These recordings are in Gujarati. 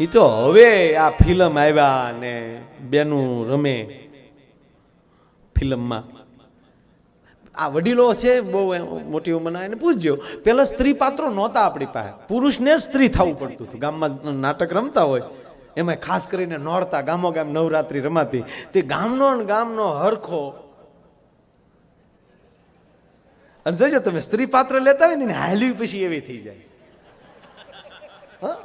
એ તો હવે આ ફિલ્મ આવ્યા ને બેનું રમે ફિલ્મમાં. આ વડીલો છે, બહુ મોટી ઉંમરના, એને પૂછજો. પેલા સ્ત્રી પાત્રો નહોતા આપણી પાસે. પુરુષને સ્ત્રી થવું પડતું હતું. ગામમાં નાટક રમતા હોય, એમાં ખાસ કરીને નોરતા ગામો ગામ નવરાત્રી રમાતી. તે ગામનો ગામનો હરખો. અને જોજો, તમે સ્ત્રી પાત્ર લેતા હોય ને હાલવી પછી એવી થઈ જાય. હં?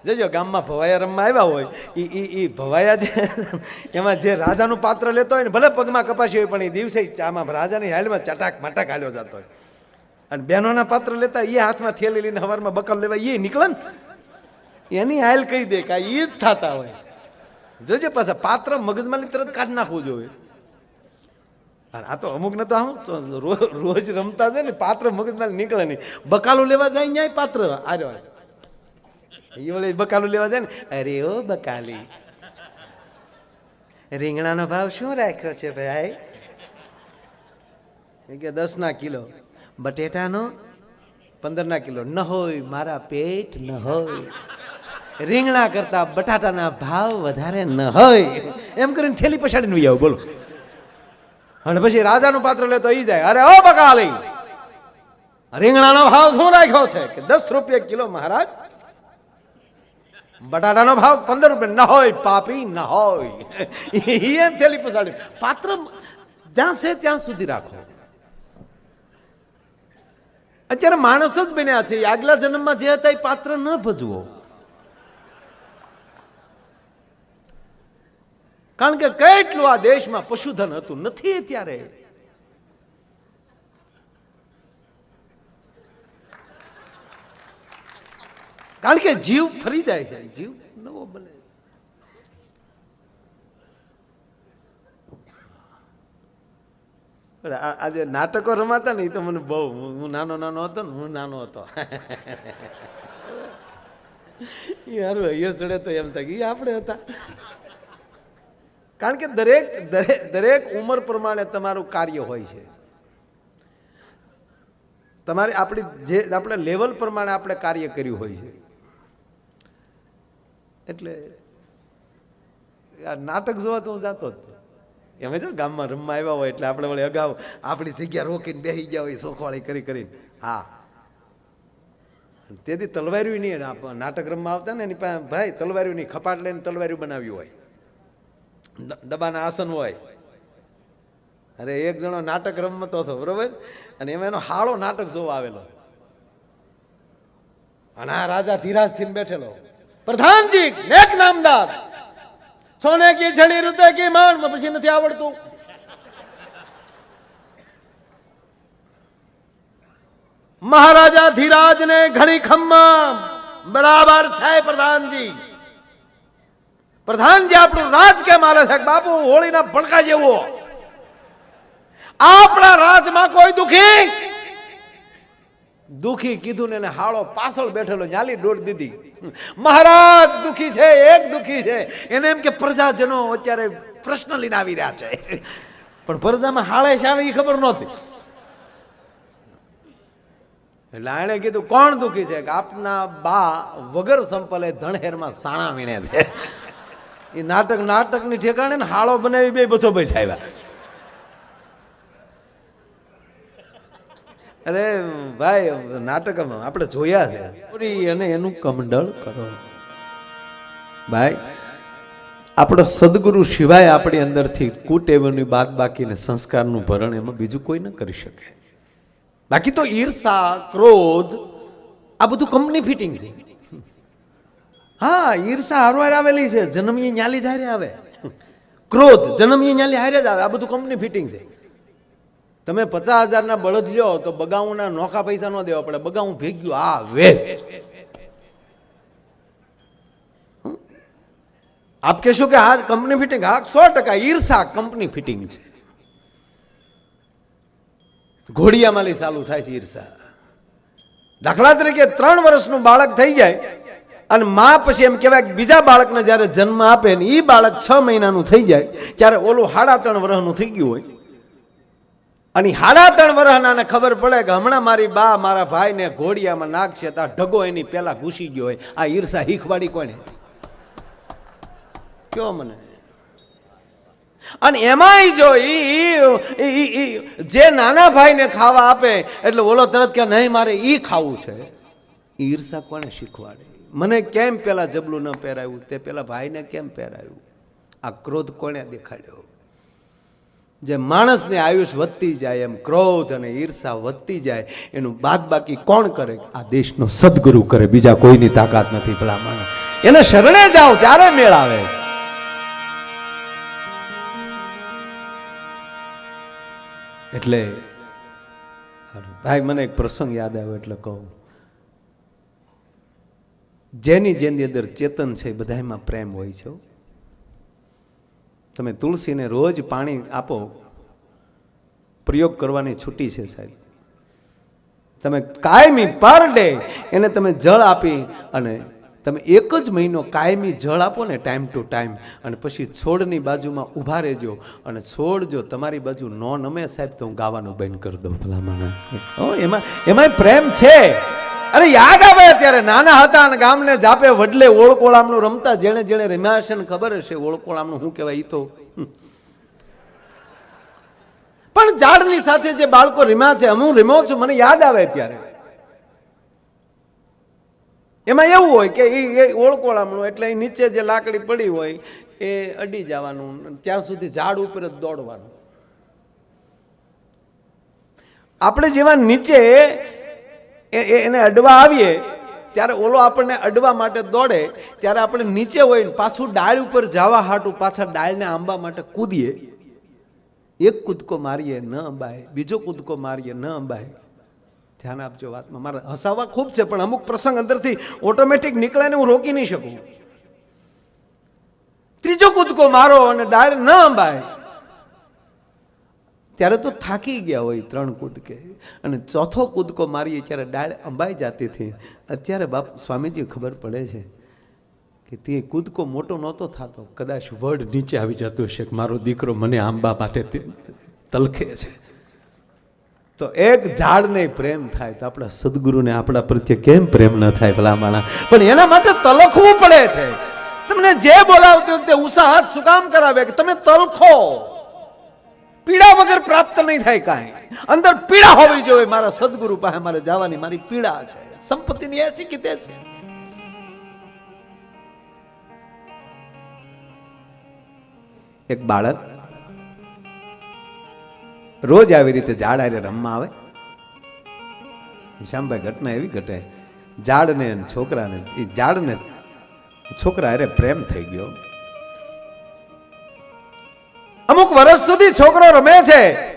હા જોજો ગામમાં ભવાયા રમવા આવ્યા હોય એ એ એ ભવાયા જે, એમાં જે રાજાનું પાત્ર લેતો હોય ને, ભલે પગમાં કપાસી હોય, પણ એ દિવસે આમાં રાજાની હાલમાં ચટાક મટાક હાલ્યો જતો હોય. અને બહેનોના પાત્ર લેતા એ હાથમાં થેલી લઈને હવારમાં બકલ લેવા એ નીકળે ને. એની હાલ કહી દે કે એ જ થતા હોય. જોજો પાછા પાત્ર મગજમાં તરત કાઢી નાખવું જોઈએ. આ તો અમુક ને તો રો- રોજ રમતા જાય ને, પાત્ર મગજમાં નીકળે નહીં. બકાલું લેવા જાય ન્યાય પાત્ર આજો બકાલું લેવા જાય ને? અરે ઓ બકાલી. રીંગણાનો ભાવ શું રાખ્યો છે ભાઈ? દસ ના કિલો. બટેટાનો પંદર ના કિલો. ન હોય, મારા પેટ ન હોય. રીંગણા કરતા બટાટાના ભાવ વધારે ન હોય. એમ કરીને થેલી પછાડીને વી આવો, બોલો. અને પછી રાજાનું પાત્ર લેતો એ જાય. અરે ઓ બકાલી! રીંગણાનો ભાવ શું રાખ્યો છે? કે દસ રૂપિયા કિલો મહારાજ બટાટાનો ભાવ પંદર રૂપિયા. ન હોય, પાપી, ન હોય. એમ થેલી પસાડી. પાત્ર જ્યાં છે ત્યાં સુધી રાખો. અત્યારે માણસ જ બન્યા છે. આગલા જન્મમાં જે હતા એ પાત્ર ન ભજવો. કારણ કે કેટલું આ દેશમાં પશુધન હતું. નથી અત્યારે કારણ કે જીવ ફરી જાય છે. જીવ નવો બને આજે નાટકો રમાતા ને એ તો મને બહુ હું નાનો નાનો હતો ને, હું નાનો હતો. એ હારું હૈયો ચડે તો એમ થાય કે આપણે હતા. કારણ કે દરેક દરેક દરેક ઉંમર પ્રમાણે તમારું કાર્ય હોય છે. તમારે આપણી જે આપણે લેવલ પ્રમાણે આપણે કાર્ય કર્યું હોય છે. એટલે આ નાટક જોવા તો હું જાતો જ. એમ જો ગામમાં રમવા આવ્યા હોય એટલે આપણે વળી અગાઉ આપણી જગ્યા રોકીને બેસી ગયા હોય, સોખવાળી કરી કરીને. હા. તેથી તલવાર્યું નહીં નાટક રમવા આવતા ને એની પાસે ભાઈ તલવાર્યું નહીં ખપાટ લઈને તલવાર્યું બનાવ્યું હોય. ડબ્બાના આસન હોય. અરે એક જણો નાટક રમતો હતો, બરોબર? અને એમાં એનો હાળો નાટક જોવા આવેલો. અને આ રાજા ધીરાજ થઈને બેઠેલો. પ્રધાનજી નેક નામદાર. સોને કી છડી રૂપે કી માણ પછી નથી આવડતું. મહારાજા ધીરાજ ને ઘણી ખમ્મા બરાબર છે પ્રધાનજી પ્રધાનજી આપણું રાજ કેમ આલે છે? બાપુ, હોળીના ભડકા જેવો. આપણા રાજમાં કોઈ દુખી દુખી કીધું ને એને હાળો પાછળ બેઠેલો, ન્યાલી દોડ દીધી. મહારાજ, દુખી છે, એક દુખી છે. એને એમ કે પ્રજાજનો અત્યારે પ્રશ્ન લઈને આવી રહ્યા છે. પણ પ્રજામાં હાળે છે આવે એ ખબર નહોતી. એટલે એણે કીધું, કોણ દુખી છે? કે આપના બા વગર સંપલે ધણહેરમાં સાણા વીણે છે. એ નાટક, નાટકની ઠેકાણે ને હાળો બનાવી બે બધો બચાવ્યા અરે ભાઈ નાટકમાં આપણે જોયા છે. પૂરી અને એનું કમંડળ કરો. ભાઈ આપણો સદગુરુ સિવાય આપણી અંદરથી કુટેવની બાદ બાકીને સંસ્કારનું ભરણ એમાં બીજું કોઈ ન કરી શકે. બાકી તો ઈર્ષા ક્રોધ આ બધું કંપની ફિટિંગ છે. હા ઈર્ષા હારવાર આવેલી છે. જન્મીએ ન્યાલી ધારે આવે. ક્રોધ જન્મીએ ન્યાલી હારે જ આવે. આ બધું કંપની ફિટિંગ છે. તમે પચાસ હજારના બળદ લ્યો તો બગાઉના નોખા પૈસા ન દેવા પડે. બગાઉ ભેગ્યું આ વે આપ કહેશો કે આ કંપની ફિટિંગ હા સો ટકા ઈર્ષા કંપની ફિટિંગ છે. ઘોડિયામાલી ચાલુ થાય છે ઈર્ષા. દાખલા તરીકે ત્રણ વર્ષનું બાળક થઈ જાય અને મા પછી એમ કહેવાય કે બીજા બાળકને જ્યારે જન્મ આપે ને એ બાળક છ મહિનાનું થઈ જાય, ત્યારે ઓલું સાડા ત્રણ વર્ષનું થઈ ગયું હોય. અને હાડા ત્રણ વર્ષના ખબર પડે કે હમણાં મારી બા મારા ભાઈને ઘોડિયામાં નાખશે તો ઢગો એની પહેલાં ઘૂસી ગયો હોય. આ ઈર્ષા હીખવાડી કોને કયો મને? અને એમાંય જો જે નાના ભાઈને ખાવા આપે, એટલે ઓલો તરત કે નહીં, મારે ઈ ખાવું છે. ઈર્ષા કોને શીખવાડે? મને કેમ પેલા જબલું ન પહેરાવ્યું તે પેલા ભાઈને કેમ પહેરાવ્યું આ ક્રોધ કોણે દેખાડ્યો? જે માણસને આયુષ વધતી જાય, એમ ક્રોધ અને ઈર્ષા વધતી જાય, એનું બાદ બાકી કોણ કરે? આ દેશનો સદગુરુ કરે, બીજા કોઈની તાકાત નથી ભલા માણસ એને શરણે જાઓ ત્યારે મેળ આવે. એટલે ભાઈ, મને એક પ્રસંગ યાદ આવ્યો, એટલે કહું. જેની જેની અંદર ચેતન છે બધામાં પ્રેમ હોય છે. તમે તુલસીને રોજ પાણી આપો. પ્રયોગ કરવાની છૂટી છે સાહેબ. તમે કાયમી પર ડે એને તમે જળ આપી અને તમે એક જ મહિનો કાયમી જળ આપો ને ટાઈમ ટુ ટાઈમ અને પછી છોડની બાજુમાં ઊભા રહેજો અને છોડ જો તમારી બાજુ ન નમે સાહેબ તો હું ગાવાનું બંધ કરી દઉં ભલામણ. એમાં એમાંય પ્રેમ છે. અરે યાદ આવે અત્યારે નાના હતા અને ગામને જાપે વડલે ઓળકોળામનું રમતા જેણે જેણે રમ્યા હશે ખબર હશે ઓળકોળામનું શું કહેવાય તો. પણ ઝાડની સાથે જે બાળકો રમ્યા છે, હું રીમો છું, મને યાદ આવે ત્યારે. એમાં એવું હોય કે એ ઓળકોળામણું એટલે એ નીચે જે લાકડી પડી હોય, એ અડી જવાનું, ત્યાં સુધી ઝાડ ઉપર જ દોડવાનું. આપણે જેવા નીચે એને અડવા આવીએ, ત્યારે ઓલો આપણને અડવા માટે દોડે, ત્યારે આપણે નીચે હોય ને પાછું ડાળ ઉપર જવા હાટું પાછા ડાળને આંબા માટે કૂદીએ. એક કૂદકો મારીએ, ન અંબાય બીજો કૂદકો મારીએ, ન અંબાય ધ્યાન આપજો વાતમાં. મારે હસાવા ખૂબ છે, પણ અમુક પ્રસંગ અંદરથી ઓટોમેટિક નીકળે ને હું રોકી નહીં શકું. ત્રીજો કૂદકો મારો અને ડાળ ન અંબાય ત્યારે તો થાકી ગયા હોય ત્રણ કૂદકે. અને ચોથો કૂદકો મારીએ ત્યારે ડાળ અંબાઈ જતી હતી. અત્યારે બાપ સ્વામીજી ખબર પડે છે કે તે કૂદકો મોટો નહોતો થતો. કદાચ વડ નીચે આવી જતો હશે કે મારો દીકરો મને આંબા માટે તલખે છે. તો એક ઝાડને પ્રેમ થાય તો આપણા સદગુરુને આપણા પ્રત્યે કેમ પ્રેમ ન થાય ભલા માણા પણ એના માટે તલખવું પડે છે. તમને જે બોલાવતી વખતે ઉત્સાહ શું કામ કરાવે કે તમે તલખો? પીડા વગર પ્રાપ્ત નહીં થાય કાંઈ. અંદર પીડા હોવી જોઈએ. મારા સદગુરુ પાસે મારે જવાની મારી પીડા છે. સંપત્તિની એસી કે છે એક બાળક રોજ આવી રીતે ઝાડ હારે રમવા આવે. શ્યામભાઈ ઘટના એવી ઘટે. ઝાડને છોકરાને એ ઝાડને છોકરા અરે પ્રેમ થઈ ગયો. અમુક વર્ષ સુધી છોકરો રમે છે.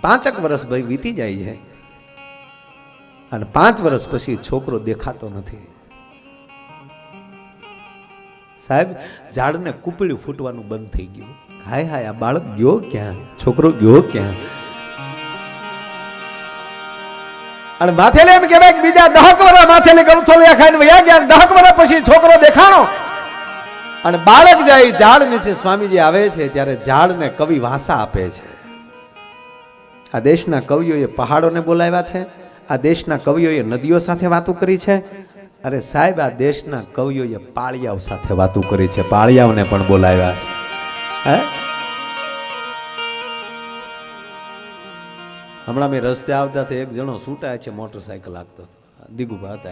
પાંચક વર્ષ ભાઈ વીતી જાય છે. અને પાંચ વર્ષ પછી છોકરો દેખાતો નથી. સાહેબ, ઝાડને કૂપળ્યું ફૂટવાનું બંધ થઈ ગયું. હાય હાય, આ બાળક ગયો ક્યાં? છોકરો ગયો ક્યાં? અને માથેલે એમ કે બીજા દહક વર્ષ માથેલે ગમથોલિયા ખાઈને વયા ગયા દહક વર્ષ પછી છોકરો દેખાણો. અને બાળક જાય ઝાડ નીચે સ્વામીજી આવે છે, ત્યારે ઝાડને કવિ વાસા આપે છે. આ દેશના કવિઓએ પહાડોને બોલાવ્યા છે, આ દેશના કવિઓએ નદીઓ સાથે વાતો કરી છે. અરે સાહેબ, આ દેશના કવિઓએ પાળિયાઓ સાથે વાતો કરી છે, પાળિયાઓને પણ બોલાવ્યા છે. હે? હમણાં મેં રસ્તે આવતા એક જણો છૂટાય છે, મોટરસાયકલ લાગતો હતો. દીગુભા હતા.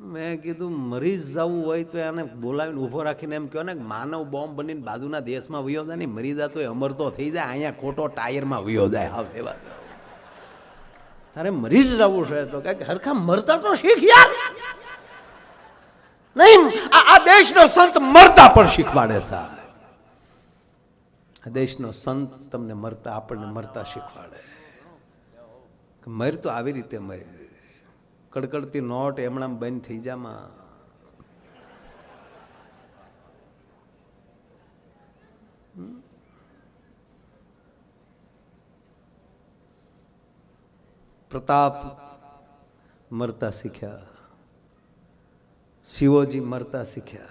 મેં કીધું મરી જવું હોય તો એને બોલાવીને ઊભો રાખીને એમ કહો ને માનવ બોમ્બ બનીને બાજુના દેશમાં વયો જાય ને મરી જાય તો તો થઈ જાય, અહીંયા ખોટો ટાયરમાં વયો જાય. હવે એવા તારે મરી જ જવું છે તો કે હરખા મરતા તો શીખ યાર. નહીં, આ દેશનો સંત મરતા પણ શીખવાડે સાહેબ. આ દેશનો સંત તમને મરતા, આપણને મરતા શીખવાડે. મર તો આવી રીતે મર. કડકડતી નોટ એમણા બંધ થઈ જામાં. પ્રતાપ મરતા શીખ્યા. શિવોજી મરતા શીખ્યા.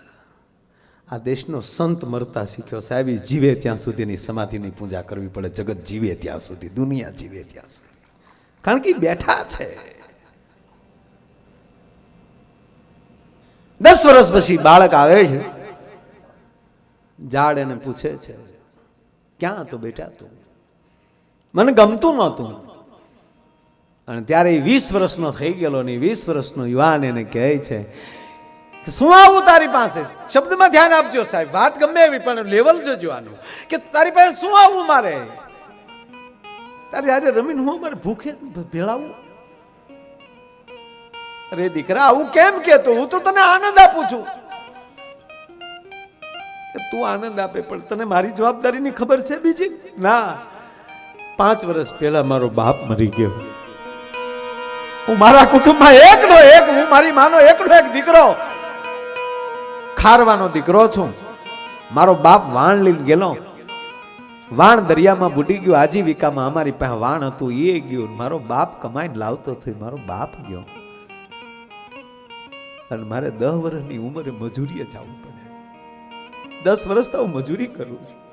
આ દેશનો સંત મરતા શીખ્યો સાહેબ જીવે ત્યાં સુધીની સમાધિની પૂજા કરવી પડે. જગત જીવે ત્યાં સુધી, દુનિયા જીવે ત્યાં સુધી. કારણ કે બેઠા છે. દસ વર્ષ પછી બાળક આવે છે, ઝાડ એને પૂછે છે, ક્યાં હતો બેટા તું? મને ગમતું નહોતું. અને ત્યારે એ વીસ વર્ષનો થઈ ગયેલો ને વીસ વર્ષનો યુવાન એને કહે છે કે, શું આવું તારી પાસે? શબ્દમાં ધ્યાન આપજો સાહેબ. વાત ગમે એવી, પણ લેવલ જોજો આનું. કે તારી પાસે શું આવું મારે? તારે આજે રમીને હું મારે ભૂખે ભેળાવું? અરે દીકરા, આવું કેમ કેતો હું તો તને આનંદ આપું છું. તું આનંદ આપે, પણ તને મારી જવાબદારીની ખબર છે બીજી? ના. પાંચ વર્ષ પહેલા મારો બાપ મરી ગયો. હું મારા કુટુંબમાં એકનો એક, હું મારી માનો એકનો એક દીકરો. ખારવાનો દીકરો છું. મારો બાપ વાણ લઈને ગયેલો. વાણ દરિયામાં બુડી ગયો, આજીવિકામાં અમારી પાસે વાણ હતું, એ ગયું. મારો બાપ કમાઈને લાવતો થયો, મારો બાપ ગયો. અને મારે દસ વર્ષની ઉંમરે મજૂરીએ જવું પડે છે. દસ વર્ષ તો હું મજૂરી કરું છું.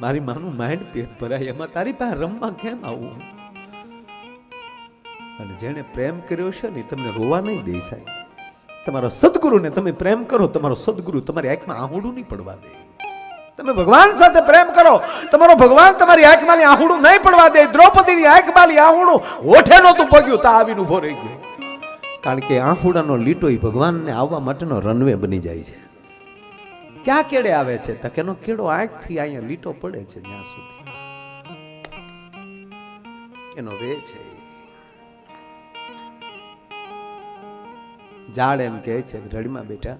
મારી માનું માઇન્ડ પેટ ભરાય. એમાં તારી પાસે રમવા કેમ આવું? અને જેને પ્રેમ કર્યો છે ને તમને રોવા નહીં દે સાહેબ. તમારા સદગુરુને તમે પ્રેમ કરો, તમારો સદગુરુ તમારી આંખમાં આહુડું નહીં પડવા દે. તમે ભગવાન સાથે પ્રેમ કરો. તમારો ભગવાન તમારી આંખમાં આહુડું નહીં પડવા દે. દ્રૌપદીની આંખમાં આહુડું ઓઠે નહોતું પગ્યું તા આવીને ઊભો રહી ગયો. કારણ કે આહુડાનો લીટો એ ભગવાનને આવવા માટેનો રનવે બની જાય છે. ક્યાં કેડે આવે છે? તો કેનો કેડો આંખથી અહીંયા લીટો પડે છે ત્યાં સુધી. એનો વે છે ઝાડ એમ કહે છે, રડીમાં બેટા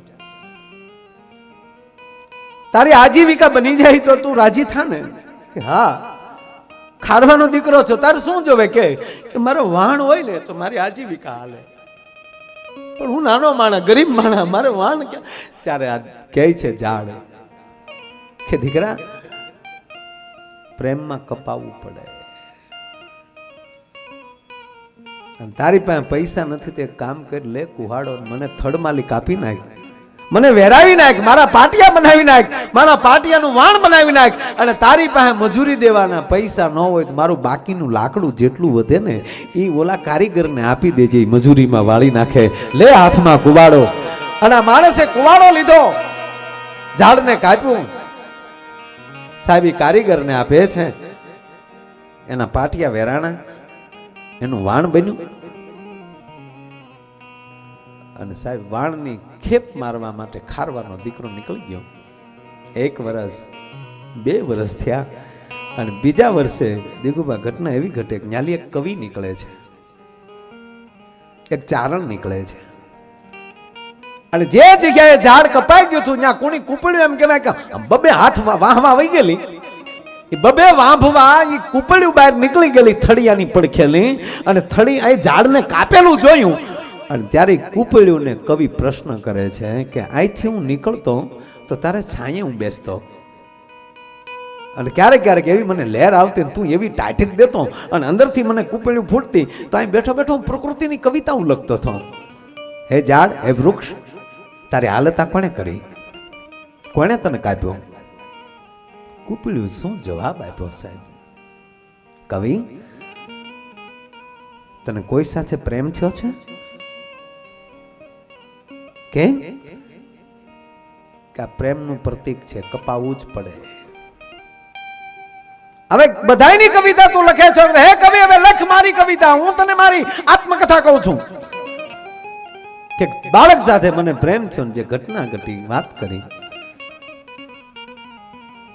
તારી આજીવિકા બની જાય તો તું રાજી થા ને? હા. ખારવાનો દીકરો છો, તારે શું જોવે કે? મારો વાણ હોય ને તો મારી આજીવિકા હાલે. પણ હું નાનો માણા ગરીબ માણા મારે વાણ કે? ત્યારે આ કહે છે ઝાડ કે દીકરા, પ્રેમમાં કપાવવું પડે. તારી પાસે પૈસા નથી, તે કામ કરી, લે કુહાડો, મને મને થડમાલી કાપી નાખ. મને વેરાવી નાખ, મારા પાટિયા બનાવી નાખ, મારા પાટિયાનું વાણ બનાવી નાખ અને તારી પાસે મજૂરી દેવાના પૈસા ન હોય તો મારું બાકીનું લાકડું જેટલું વધે ને એ ઓલા કારીગરને આપી દેજે મજૂરીમાં વાળી નાખે. લે હાથમાં કુવાડો. અને આ માણસે કુવાડો લીધો. ઝાડને કાપ્યું. સાહેબ કારીગરને આપે છે. એના પાટિયા વેરાણા. એનું વાણ બન્યું. અને સાહેબ વાણની ખેપ મારવા માટે ખારવાનો દીકરો નીકળી ગયો. એક વર્ષ બે વર્ષ થયા અને બીજા વર્ષે દિગુબા ઘટના એવી ઘટે કે એક કવિ નીકળે છે. એક ચારણ નીકળે છે. અને જે જગ્યાએ ઝાડ કપાઈ ગયું હતું, ત્યાં કોણી કૂપડ્યું એમ કહેવાય કે બબે હાથ વાહવા વહી ગયેલી. એ બબે વાંભવા એ કૂપડ્યું બહાર નીકળી ગયેલી થળિયાની પડખેલી અને થળી એ ઝાડને કાપેલું જોયું. અને ત્યારે કૂપળ્યુંને કવિ પ્રશ્ન કરે છે કે અહીંથી હું નીકળતો તો તારે છાંયે હું બેસતો. અને ક્યારેક ક્યારેક એવી મને લહેર આવતી તું એવી ટાઇટિક દેતો. અને અંદરથી મને કૂપડ્યું ફૂટતી. તો અહીં બેઠો બેઠો હું પ્રકૃતિની કવિતા હું લખતો હતો. હે ઝાડ, હે વૃક્ષ, તારી હાલત આ કોણે કરી? કોણે તને કાપ્યો? કૂપડ્યું શું જવાબ આપ્યો સાહેબ? કવિ, તને કોઈ સાથે પ્રેમ થયો છે? કેમ કે આ પ્રેમનું પ્રતીક છે કપાવવું જ પડે. હવે બધાયની કવિતા તું લખે છે. હે કવિ, હવે લખ મારી કવિતા. હું તને મારી આત્મકથા કહું છું. કે બાળક સાથે મને પ્રેમ થયો જે ઘટના ઘટી, વાત કરી.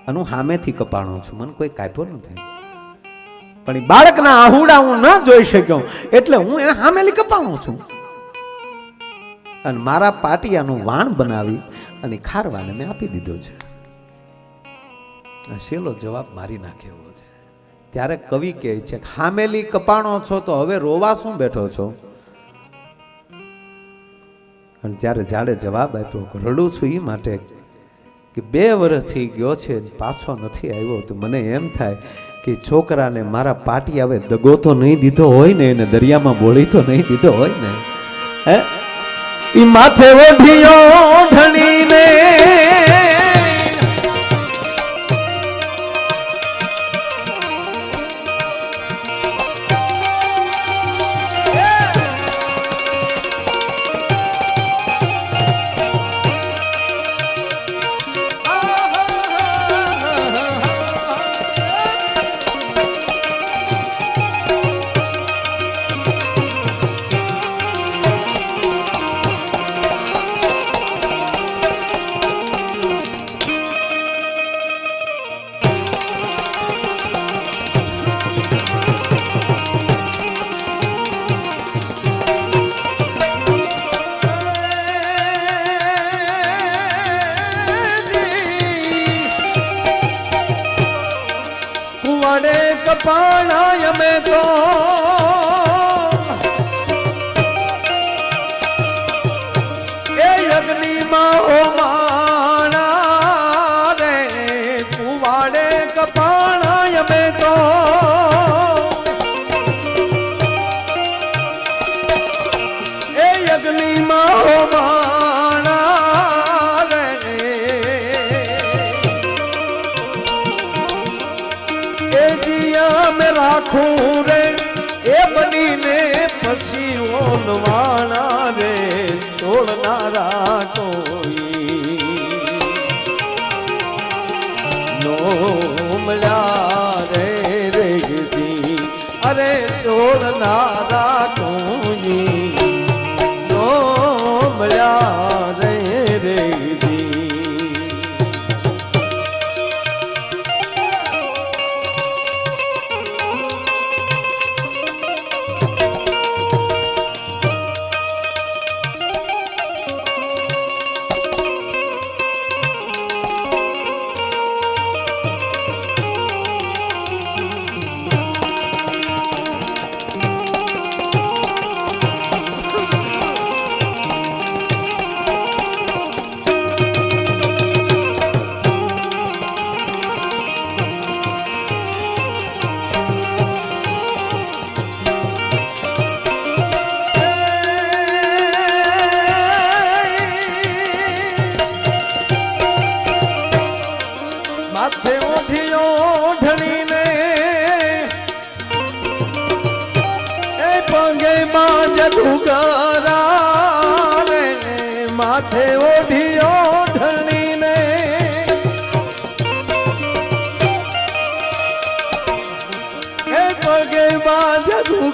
અને હું સામેથી કપાણો છું. મને કોઈ કાપ્યો નથી. પણ બાળકના આહુડા હું ન જોઈ શક્યો. એટલે હું એને સામેલી કપાણો છું. અને મારા પાટિયાનું વાણ બનાવી અને ખારવાને મેં આપી દીધો છે. શેલો જવાબ મારી નાખે એવો છે. ત્યારે કવિ કહે છે હામેલી કપાણો છો તો હવે રોવા શું બેઠો છો? અને ત્યારે જાડે જવાબ આપ્યો કે, રડું છું એ માટે કે બે વર્ષ થઈ ગયો છે પાછો નથી આવ્યો. તો મને એમ થાય કે છોકરાને મારા પાટી આવે દગો તો નહીં દીધો હોય ને, એને દરિયામાં બોળી તો નહીં દીધો હોય ને. હે? ઈ માથે ઓઢિયો ઢણીને કુવાડે કપાણા છોડનારા કોઈ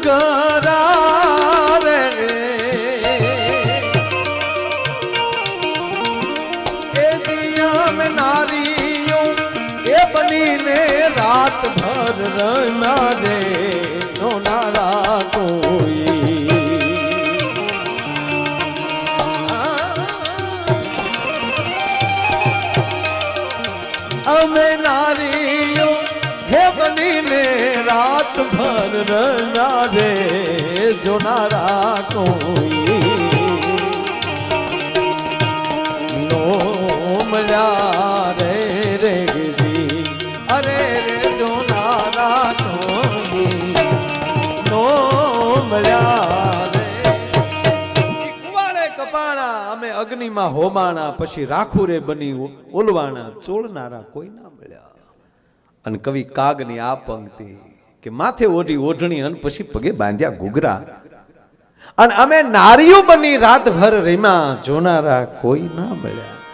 માં જોનારા કોઈ નો રે રે અરે રે જોનારા કોઈ નો મળ્યા રે. ઈ કુવાડે કપાણા, અમે અગ્નિમાં હોમાણા, પછી રાખું રે બની ઓલવાણા, ચોળનારા કોઈ ના મળ્યા. અને કવિ કાગની આ પંક્તિ કે માથે ઓઢી ઓઢણી અને પછી પગે બાંધ્યા ઘૂઘરા. અને અમે નારીઓ બની રાતભર રીમા જોનારા કોઈ ના મળ્યા.